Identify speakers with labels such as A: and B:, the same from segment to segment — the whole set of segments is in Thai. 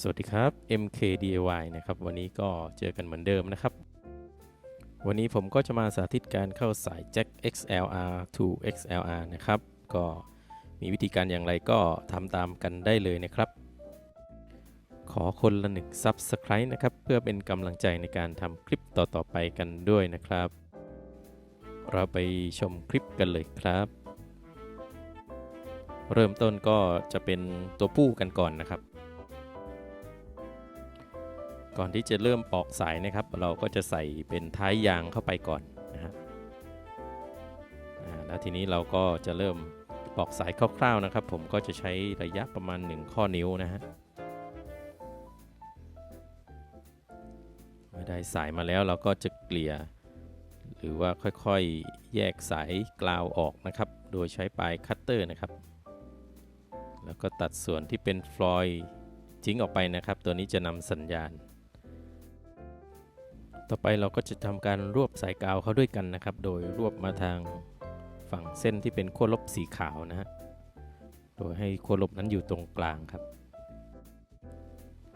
A: สวัสดีครับ MKDIY นะครับ วันนี้ก็เจอกันเหมือนเดิมนะครับ วันนี้ผมก็จะมาสาธิตการเข้าสายแจ็ค XLR to XLR นะครับ ก็มีวิธีการอย่างไรก็ทำตามกันได้เลยนะครับ ขอคนละหนึ่ง Subscribe นะครับ เพื่อเป็นกำลังใจในการทำคลิปต่อๆไปกันด้วยนะครับ เราไปชมคลิปกันเลยครับ เริ่มต้นก็จะเป็นตัวผู้กันก่อนนะครับ ก่อนที่จะเริ่มปอกสายนะครับ เราก็จะใส่เป็นท้ายยางเข้าไปก่อนนะฮะแล้วทีนี้เราก็จะเริ่มปอกสายคร่าวๆนะครับ ผมก็จะใช้ระยะประมาณ 1 ข้อนิ้วนะฮะเมื่อได้สายมาแล้วเราก็จะเกลี่ย หรือว่าค่อยๆ แยกสายกลาวออกนะครับ โดยใช้ปลายคัตเตอร์นะครับ แล้วก็ตัดส่วนที่เป็นฟลอยด์ทิ้งออกไปนะครับ ตัวนี้จะนำสัญญาณ ต่อไปเราก็จะทำการรวบสายกาวเข้าด้วยกันนะครับ โดยรวบมาทางฝั่งเส้นที่เป็นขั้วลบสีขาวนะฮะโดยให้ขั้วลบนั้นอยู่ตรงกลางครับ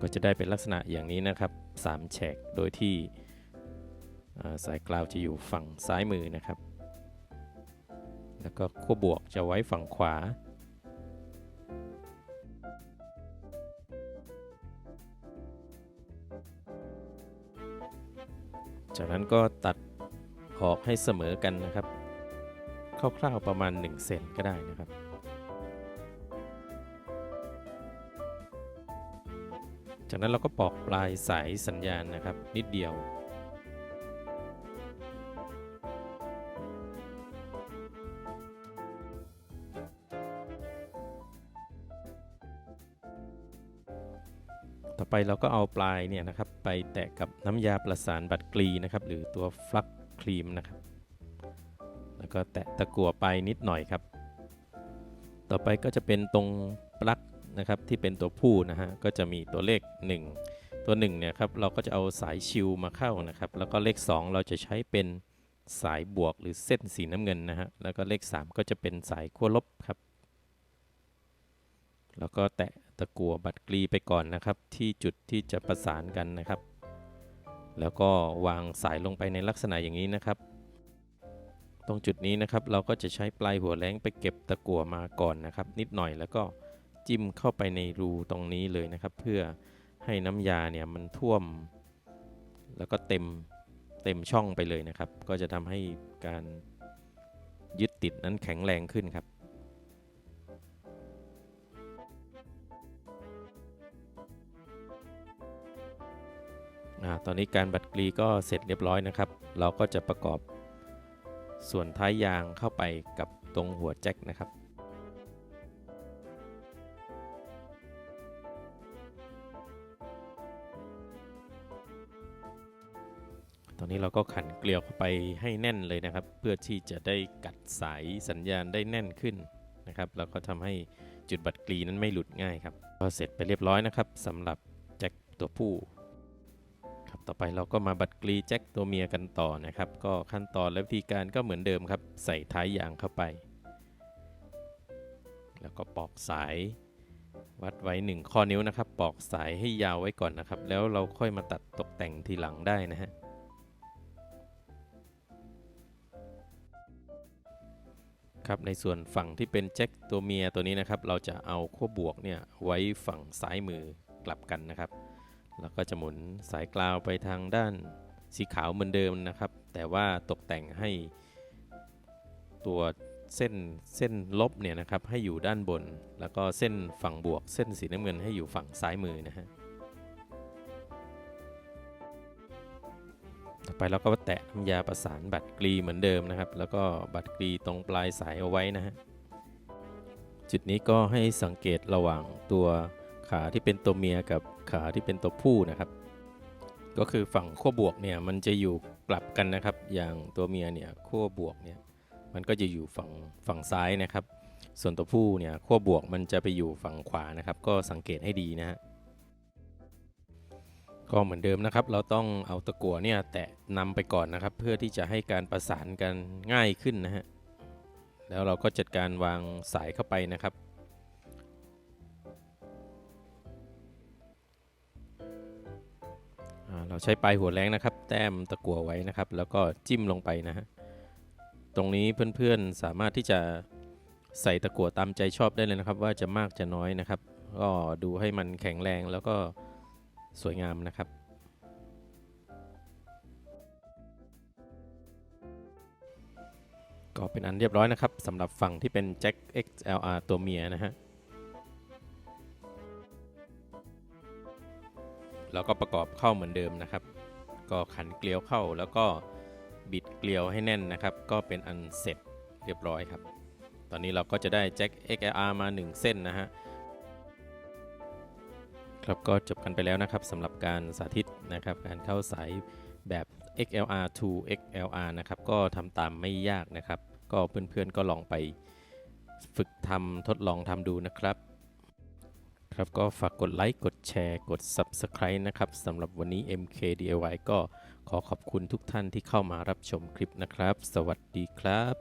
A: ก็จะได้เป็นลักษณะอย่างนี้นะครับ3แฉกโดยที่สายกลาวจะอยู่ฝั่งซ้ายมือนะครับ แล้วก็ขั้วบวกจะไว้ฝั่งขวา จากนั้นก็ตัดออกให้เสมอกันนะครับ คร่าวๆประมาณ 1 เซนก็ได้นะครับ จากนั้นเราก็ปอกปลายสายสัญญาณนะครับ นิดเดียวต่อไปเราก็เอาปลายเนี่ยนะครับ ไปแตะกับน้ำยาประสานบัตรกลีนะครับ หรือตัวฟลักครีมนะครับ แล้วก็แตะตะกั่วไปนิดหน่อยครับ ต่อไปก็จะเป็นตรงปลั๊กนะครับที่เป็นตัวผู้นะฮะก็จะมีตัวเลข 1 ตัว 1 เนี่ยครับเราก็จะเอาสายชิวมาเข้านะครับ แล้วก็เลข 2 เราจะใช้เป็นสายบวกหรือเส้นสีน้ำเงินนะฮะแล้วก็เลข 3 ก็จะเป็นสายขั้วลบครับ แล้วก็แตะตะกั่วบัตรกลีไปก่อนนะครับ ที่จุดที่จะประสานกันนะครับ แล้วก็วางสายลงไปในลักษณะอย่างนี้นะครับ ตรงจุดนี้นะครับเราก็จะใช้ปลายหัวแหลงไปเก็บตะกั่วมาก่อนนะครับ นิดหน่อยแล้วก็จิ้มเข้าไปในรูตรงนี้เลยนะครับ เพื่อให้น้ำยาเนี่ยมันท่วม แล้วก็เต็มเต็มช่องไปเลยนะครับ ก็จะทำให้การยึดติดนั้นแข็งแรงขึ้นครับ ตอนนี้การบัดกรีก็เสร็จเรียบร้อยนะครับ เราก็จะประกอบส่วนท้ายยางเข้าไปกับตรงหัวแจ็คนะครับตอนนี้เราก็ขันเกลียวเข้าไปให้แน่นเลยนะครับ เพื่อที่จะได้กัดสายสัญญาณได้แน่นขึ้นนะครับ แล้วก็ทำให้จุดบัดกรีนั้นไม่หลุดง่ายครับก็เสร็จไปเรียบร้อยนะครับสำหรับแจ็คตัวผู้ ต่อไปเราก็มาบัดกรีแจ็คตัวเมียกันต่อนะครับ ก็ขั้นตอนและวิธีการก็เหมือนเดิมครับ ใส่ท้ายยางเข้าไป แล้วก็ปอกสาย วัดไว้ 1 ข้อนิ้วนะครับ ปอกสายให้ยาวไว้ก่อนนะครับ แล้วเราค่อยมาตัดตกแต่งทีหลังได้นะฮะครับในส่วนฝั่งที่เป็นแจ็คตัวเมียตัวนี้นะครับ เราจะเอาขั้วบวกเนี่ยไว้ฝั่งซ้ายมือกลับกันนะครับ แล้วก็จะหมุนสายกลาวไปทางด้านสีขาวเหมือนเดิมนะครับ แต่ว่าตกแต่งให้ตัวเส้นเส้นลบเนี่ยนะครับให้อยู่ด้านบน แล้วก็เส้นฝั่งบวก เส้นสีน้ำเงินให้อยู่ฝั่งซ้ายมือนะฮะต่อไปเราก็แตะน้ำยาประสานบัตรกรีเหมือนเดิมนะครับ แล้วก็บัตรกรีตรงปลายสายเอาไว้นะฮะจุดนี้ก็ให้สังเกตระหว่างตัว ขาที่เป็นตัวเมียกับขาที่เป็นตัวผู้นะครับ ก็คือฝั่งขั้วบวกเนี่ยมันจะอยู่กลับกันนะครับ อย่างตัวเมียเนี่ยขั้วบวกเนี่ยมันก็จะอยู่ฝั่งฝั่งซ้ายนะครับ ส่วนตัวผู้เนี่ยขั้วบวกมันจะไปอยู่ฝั่งขวานะครับ ก็สังเกตให้ดีนะฮะก็เหมือนเดิมนะครับ เราต้องเอาตะกั่วเนี่ยแตะนำไปก่อนนะครับ เพื่อที่จะให้การประสานกันง่ายขึ้นนะฮะแล้วเราก็จัดการวางสายเข้าไปนะครับ เราใช้ปลายหัวแรงนะครับ แต้มตะกั่วไว้นะครับ แล้วก็จิ้มลงไปนะฮะตรงนี้เพื่อนๆสามารถที่จะใส่ตะกั่วตามใจชอบได้เลยนะครับ ว่าจะมากจะน้อยนะครับ ก็ดูให้มันแข็งแรงแล้วก็สวยงามนะครับ ก็เป็นอันเรียบร้อยนะครับสำหรับฝั่งที่เป็นแจ็ค XLR ตัวเมียนะฮะ แล้วก็ประกอบเข้าเหมือนเดิมนะครับ ก็ขันเกลียวเข้าแล้วก็บิดเกลียวให้แน่นนะครับ ก็เป็นอันเสร็จเรียบร้อยครับ ตอนนี้เราก็จะได้แจ็ค XLR มา 1 เส้นนะฮะครับก็จบกันไปแล้วนะครับสำหรับการสาธิตนะครับ การเข้าสายแบบ XLR to XLR นะครับ ก็ทำตามไม่ยากนะครับ ก็เพื่อนๆก็ลองไปฝึกทำทดลองทำดูนะครับ ครับก็ฝากกดไลค์ กดแชร์ กด Subscribe นะครับสำหรับวันนี้ MK DIY ก็ขอขอบคุณทุกท่านที่เข้ามารับชมคลิปนะครับ สวัสดีครับ